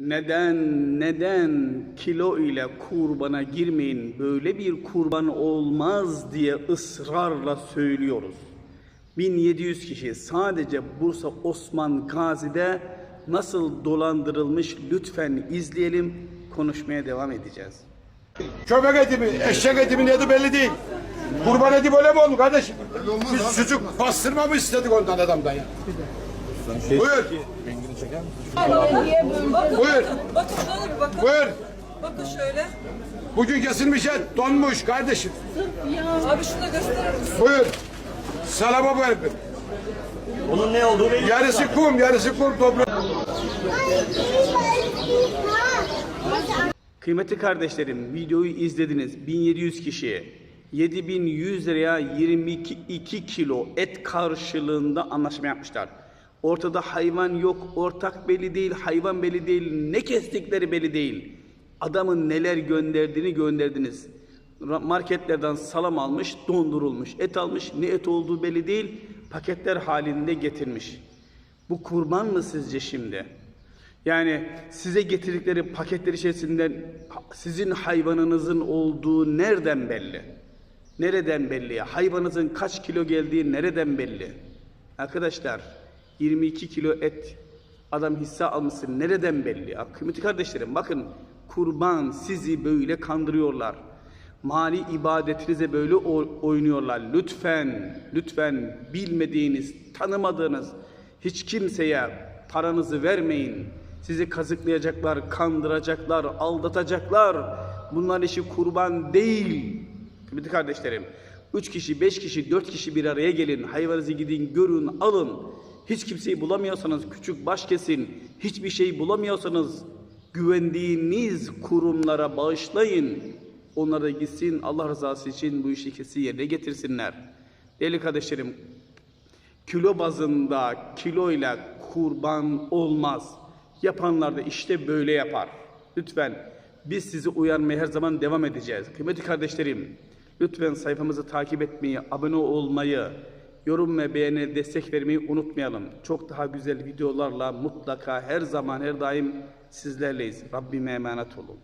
Neden, neden kilo ile kurbana girmeyin, böyle bir kurban olmaz diye ısrarla söylüyoruz. 1700 kişi sadece Bursa Osman Gazi'de nasıl dolandırılmış lütfen izleyelim, konuşmaya devam edeceğiz. Köpek eti mi, eşek eti mi neydi belli değil. Kurban eti böyle mi oldu kardeşim? Biz sucuk pastırma mı istedik ondan adamdan ya? Buyur. Buyur. Bakın şöyle bir bakın. Buyur. Bakın şöyle. Bugün kesilmiş et donmuş kardeşim. Abi şunu da gösterir misin? Buyur. Salama buyur. Bunun ne olduğu belli. Yarısı kum, yarısı kum toprak. Kıymetli kardeşlerim videoyu izlediniz 1700 kişi 7100 liraya 22 2 kilo et karşılığında anlaşma yapmışlar. Ortada hayvan yok, ortak belli değil, hayvan belli değil, ne kestikleri belli değil. Adamın neler gönderdiğini gönderdiniz. Marketlerden salam almış, dondurulmuş, et almış, ne et olduğu belli değil, paketler halinde getirmiş. Bu kurban mı sizce şimdi? Yani size getirdikleri paketler içerisinden sizin hayvanınızın olduğu nereden belli? Nereden belli? Hayvanınızın kaç kilo geldiği nereden belli? Arkadaşlar 22 kilo et adam hisse almışsın nereden belli ya? Kıymetli kardeşlerim bakın kurban sizi böyle kandırıyorlar. Mali ibadetinize böyle oynuyorlar. Lütfen, lütfen bilmediğiniz, tanımadığınız hiç kimseye paranızı vermeyin. Sizi kazıklayacaklar, kandıracaklar, aldatacaklar. Bunlar işi kurban değil. Kıymetli kardeşlerim, üç kişi, beş kişi, dört kişi bir araya gelin. Hayvanınızı gidin, görün, alın. Hiç kimseyi bulamıyorsanız küçük baş kesin. Hiçbir şey bulamıyorsanız güvendiğiniz kurumlara bağışlayın. Onlar da gitsin Allah rızası için bu işi kesin yerine getirsinler. Değerli kardeşlerim, kilo bazında kiloyla kurban olmaz. Yapanlar da işte böyle yapar. Lütfen biz sizi uyarmaya her zaman devam edeceğiz. Kıymetli kardeşlerim, lütfen sayfamızı takip etmeyi, abone olmayı, yorum ve beğeni destek vermeyi unutmayalım. Çok daha güzel videolarla mutlaka her zaman her daim sizlerleyiz. Rabbime emanet olun.